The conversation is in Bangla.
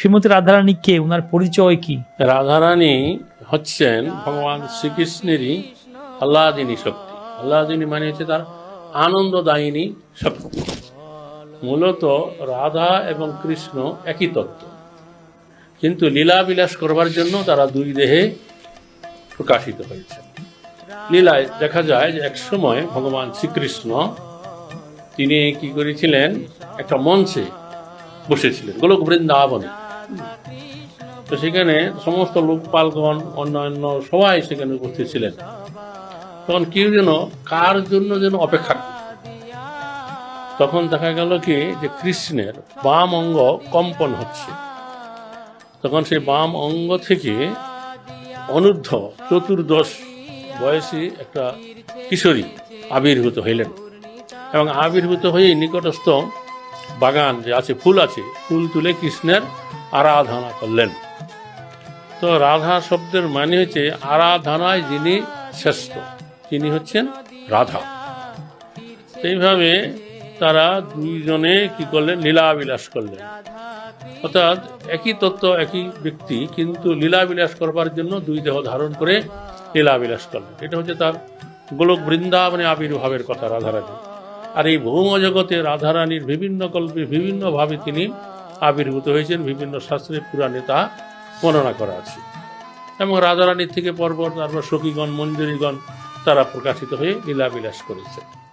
শ্রীমতী রাধারানী কে? ওনার পরিচয় কি? রাধারানী হচ্ছেন ভগবান শ্রীকৃষ্ণেরই আল্লাদিনী শক্তি। আল্লাদিনী মানে হচ্ছে তার আনন্দদায়িনী শক্তি। মূলত রাধা এবং কৃষ্ণ একই তত্ত্ব। কিন্তু লীলা বিলাস করবার জন্য তারা দুই দেহে প্রকাশিত হয়েছে। লীলায় দেখা যায় যে এক সময় ভগবান শ্রীকৃষ্ণ, তিনি কি করেছিলেন? একটা মঞ্চে বসেছিলেন গোলক বৃন্দাবনে তো সেখানে সমস্ত লোকপালগণ অন্যান্য সবাই সেখানে উপস্থিত ছিলেন। তখন কেউ যেন কার জন্য যেন অপেক্ষা তখন দেখা গেল কি, যে কৃষ্ণের বাম অঙ্গ কম্পন হচ্ছে। তখন সেই বাম অঙ্গ থেকে অনূর্ধ্ব চতুর্দশ বয়সী একটা কিশোরী আবির্ভূত হইলেন। এবং আবির্ভূত হয়ে নিকটস্থ বাগান যে আছে, ফুল আছে, ফুল তুলে কৃষ্ণের আরাধনা করলেন। তো রাধা শব্দের মানে হচ্ছে আরাধনায় যিনি শ্রেষ্ঠ, তিনি হচ্ছেন রাধা। সেইভাবে তারা দুইজনে কি করলেন? লীলাবিলাস করলেন। অর্থাৎ একই তত্ত্ব, একই ব্যক্তি, কিন্তু লীলাবিলাস করবার জন্য দুই দেহ ধারণ করে লীলাবিলাস করলেন। এটা হচ্ছে তার গোলক বৃন্দাবনে আবির্ভাবের কথা রাধারানী। আর এই ভৌম জগতে রাধারানীর বিভিন্ন কল্পে বিভিন্নভাবে তিনি আবির্ভূত হয়েছেন, বিভিন্ন শাস্ত্রের পুরাণে তা বর্ণনা করা আছে। এবং রাজারানীর থেকে পরপর তারপর সখীগণ মঞ্জুরীগণ তারা প্রকাশিত হয়ে লীলাবিলাস করেছে